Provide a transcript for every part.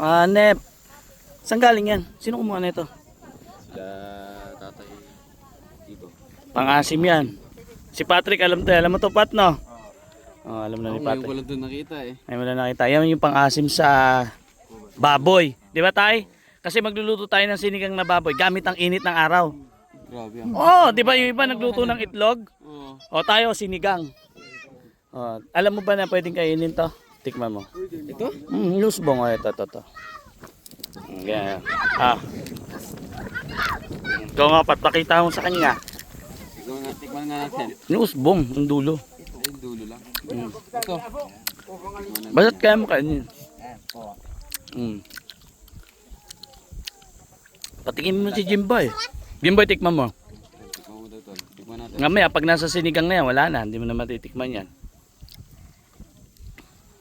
Ah, Nep. Saan galing yan? Sino kumuha nito? Sila tatay dito. Pang-asim yan. Si Patrick, alam to. Alam mo to, Pat, no? Oh, alam na ni Ako ngayon Patrick. ko lang doon nakita eh. Ay, wala nakita. Yan yung pang-asim sa baboy. Di ba, tay? Kasi magluluto tayo ng sinigang na baboy gamit ang init ng araw. Grabe Oh, ah. di ba yung iba nagluto ng itlog? Oo. O tayo, sinigang. Oh, alam mo ba na pwedeng kainin to? Tikman mo. Ito? Mm, lusbong. Oh, ito, ito, ito. Ganyan. Ah. Ikaw nga, Pat, pakita mo sa kanya. Ikaw nga, tikman nga natin. Yung usbong, yung dulo. Ay, dulo lang. Mm. Ito. Basta't kaya mo kainin. Mm. Patikin mo si Jimboy. Jimboy, tikman mo. Tikman mo daw tol. Tikman natin. Ngamaya, pag nasa sinigang na yan, wala na. Hindi mo na matitikman yan.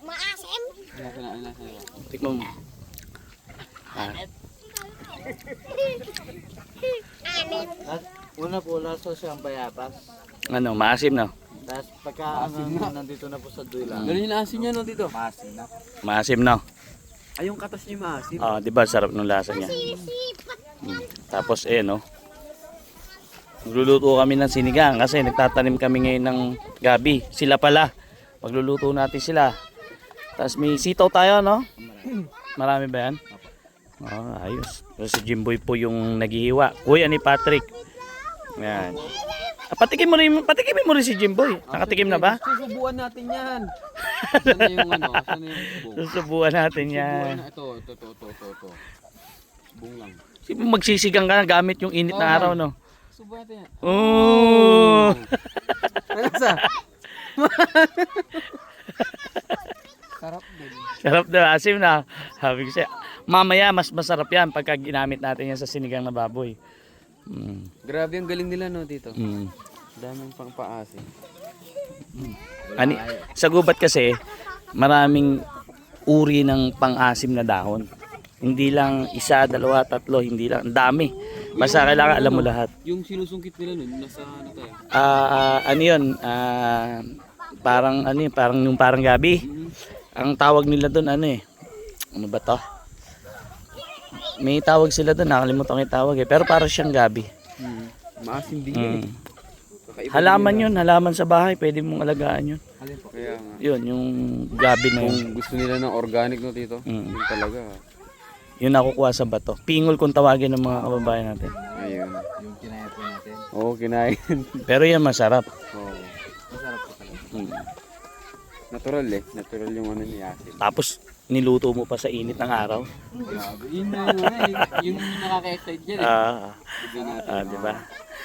Maasim. Ano na, ano na, ano na. Tikman mo. Ah, Anim. Una po, laso siyang bayabas. ano, maasim na. Tapos pagka ano, nandito na po sa duila. Ganun yung asin niya no dito. Masin na. Maasim na. Ay, yung katas niya maasin. Ah, di ba sarap ng lasa niya. Sisipat. Mm. Tapos eh no. Magluluto kami ng sinigang kasi nagtatanim kami ngayon ng gabi. Sila pala. Magluluto natin sila. Tapos may sitaw tayo, no? Marami ba yan? Oh, ayos. Pero si Jimboy po yung naghihiwa. Kuya ni Patrick. Yan. Ah, patikim mo rin, patikimin mo rin si Jimboy. Nakatikim na ba? Susubuan natin yan. Saan na yung ano? Saan na yung bung? Susubuan natin yan. na ito. Ito, ito, ito, ito, ito. Bung lang. Sino magsisigang ka na gamit yung init na Oo. araw, no? Subuan natin yan. Oh! Ano sa? Sarap din. Sarap na, asim na. Sabi ko siya, mamaya mas masarap yan pagka ginamit natin yan sa sinigang na baboy. Mm. Grabe ang galing nila no dito. Mm. Daming pang paasin. Ani, sa gubat kasi, maraming uri ng pang-asim na dahon. Hindi lang isa, dalawa, tatlo, hindi lang. Ang dami. Basta kailangan alam mo lahat. Yung sinusungkit nila nun, nasa ano tayo? Ah, ah, ano yun? Ah, parang ano yun, parang yung parang gabi. Ang tawag nila doon ano eh. Ano ba to? May tawag sila doon, nakalimutan ko yung tawag eh. Pero parang siyang gabi. Hmm. Maasim din yun Mm. eh. Halaman yun, halaman sa bahay, pwede mong alagaan yun. Kaya nga. Yun, yung gabi na yun. Kung gusto nila ng organic no dito, Mm. yun talaga. Yun nakukuha sa bato. Pingol kung tawagin ng mga kababayan natin. Ayun. Yung kinaya po natin. Oo, kinain. Pero yan masarap. Oo. Masarap po talaga. Mm. Natural eh. Natural yung ano ni asin. Tapos niluto mo pa sa init ng araw. Grabe. Yun yung, ano, yung nakaka-excite dyan eh. Ah, Tignan natin. ah, di ba?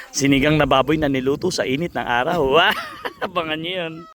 Sinigang na baboy na niluto sa init ng araw. Wah! Abangan niyo yun.